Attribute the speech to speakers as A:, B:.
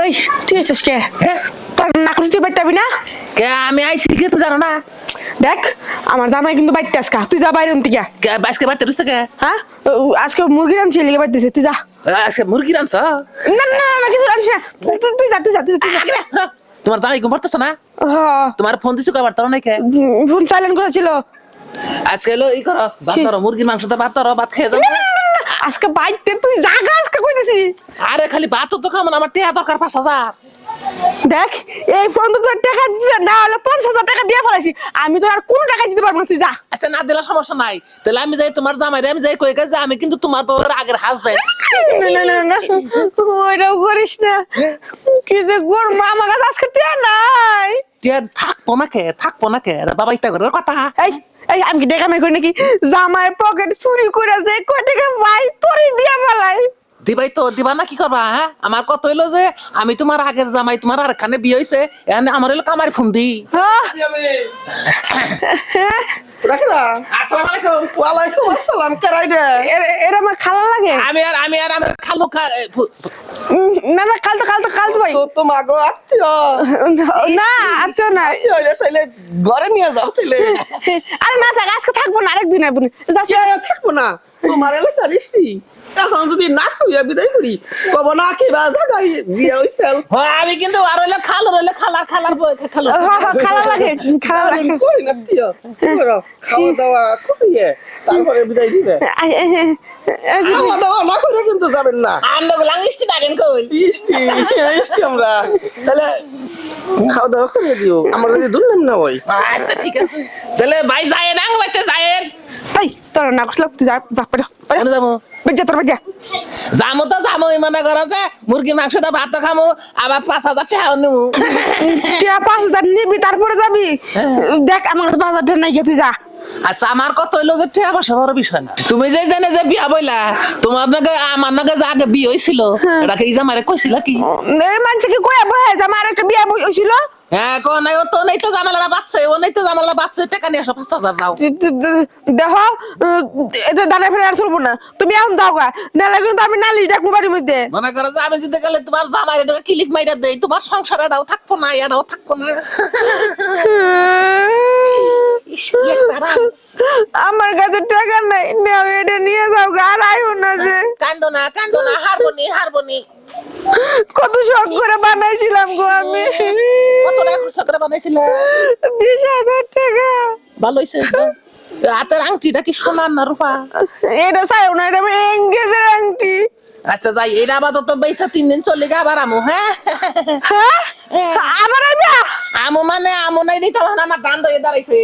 A: এই তুই এসেছিস কে? তোর নাকুর তুই বাইতে না?
B: কে আমি আইছি কে তুই জানো না?
A: দেখ আমার জামাই কিন্তু বাইতে আজকা তুই যা বাইরে থেকে
B: কে। আজকে বাড়তে রুসে কে?
A: হ্যাঁ আজকে মুরগি রামছি লিগে বাইতেছে তুই যা।
B: আজকে মুরগি রানছ
A: না না না কিছু রামছি না। তুই- যা তুই যা তুই যা,
B: তোমার জামাই ঘুম পারতেছ না?
A: হ্যাঁ
B: তোমার ফোন দিছো কাবার তার নাই কে?
A: ফোন সাইলেন্ট করেছিল
B: আজকে এলো ই করো ভাত? ধরো মুরগির মাংসটা ভাত ধরো ভাত খেয়ে
A: না, আজকে বাইতে তুই জাগা আজকে কইতেছি।
B: আরে খালি ভাত তো খাব না আমার টিয়া দরকার পাঁচ হাজার।
A: দেখ এই ফোন তো তোর টাকা দিতে না হলে পঞ্চাশ হাজার টাকা দিয়ে ফেলাইছি। আমি তো আর কোনো টাকা দিতে পারব না তুই যা।
B: আচ্ছা না দিলে সমস্যা নাই। তাহলে আমি যাই তোমার জামাই আমি যাই কই গেছে আমি কিন্তু তোমার বউয়ের আগের হাজবেন্ড
A: না না না না ওইটাও করিস না। কি যে গোর মামা কাছে আজকে টিয়া নাই।
B: টিয়া থাকব না কে থাকব না কে বাবা ইটা করে কথা।
A: এই এই, আমি কি মাই করি নাকি? জামাই পকেট চুরি করে যে কয় টাকা পাই, তোরই দিয়া ফেলাই
B: দিবাই তো দিবা না কি করবা হ্যাঁ? আমার কত হইল যে আমি তোমার আগের জামাই তোমার আর খানে বিয়ে হইছে এখানে আমার হইল কামার ফোন দি?
C: রাখরা
B: আসসালামু আলাইকুম।
C: ওয়ালাইকুম আসসালাম কেরাই রে?
A: এ- এরা আমার খালা লাগে?
B: আমি আর আমি আর আমার খালু খা- এ, ফু-
A: উম, না না কাল তো কাল তো কাল তো ভাই
C: তো তোমার গো আত্মীয়।
A: না না
C: আত্মীয় হইলে তাইলে ঘরে নিয়ে যাও তাইলে।
A: আরে না থাক আজকে থাকব না আরেকদিন না।
C: থাকব না। তোমার এলাকার ইস্তি এখন যদি না খাইয়া বিদায় করি কব না খেবা জাগাই বিয়া হইছেল
B: হ্যাঁ, আমি কিন্তু আর হইল খালু রইল খালার খালার খালু।
A: হ্যাঁ, হ্যাঁ, খালা লাগে খালা লাগে।
C: কই না খাওয়া দাওয়া করিয়ে তারপরে বিদায় দিবে। খাওয়া দাওয়া না করে কিন্তু যাবেন না।
B: আমরা বললাম ইষ্টি ডাকেন কই?
C: ইস্তি ইস্তি আমরা। তাহলে খাওয়া দাওয়া করে দিও। আমরা যদি দুর্নাম না হই
B: আচ্ছা ঠিক আছে। তাহলে ভাই যায় না বাইতে যায়
A: এই তোর না তুই যা যা পারে
B: আমি যাব
A: বেজা তোর বেজা
B: যামো তো যামো মনে মুরগির মাংস তো ভাত খামো আবার পাঁচ হাজার টাকা নেব
A: তুই পাঁচ হাজার নিবি? তারপরে যাবি। দেখ আমার তো পাঁচ হাজার টাকা নাই তুই যা।
B: আচ্ছা আমার কত হইল যে টাকা পয়সা বড় বিষয় না। তুমি যে জানে যে বিয়া বইলা তোমার নাকি আমার নাকি যে আগে বিয়ে হয়েছিল এটাকে এই জামারে কইছিল কি?
A: মানুষ কি কয়ে বহে আমার একটা বিয়া বই হয়েছিল
B: হ্যাঁ নাই ও তো নেই তো জামালারা বাচ্চা ও নেই তো জামালারা বাচ্চা টাকা নিয়ে আসো পাঁচ হাজার দাও।
A: দেহ এটা দানা ফেলে আর চলবো না। তুমি এখন যাও গা নাহলে কিন্তু আমি নালিশ ডাকবো বাড়ির মধ্যে।
B: মনে করো যে আমি যদি গেলে তোমার জামাই কিলিক মাইরা দেই তোমার সংসার এটাও থাকব না এটাও থাকব না ইস, কি একটা আরাম।
A: আমার কাছে টাকা নাই। নাও এটা নিয়ে যাও আর আইও না যে।
B: কান্দো না কান্দো না হারবো নি হারবো নি।
A: কত শখ করে বানাইছিলাম গো আমি।
B: কত টাকা খরচ করে বানাইছিলে?
A: বিশ হাজার টাকা।
B: ভালো হয়েছে হাতের আংটিটা কি সোনার না রূপা?
A: এটা চাইও না এটা এঙ্গেজের আংটি।
B: আচ্ছা যাই এটা আপাতত বেচা তিন দিন চলে গে আবার আমু হ্যাঁ?
A: হ্যাঁ? আবার আইবা?
B: আমু মানে আমু নাই দিতে আমার ধান দইয়ে দাঁড়াইছে।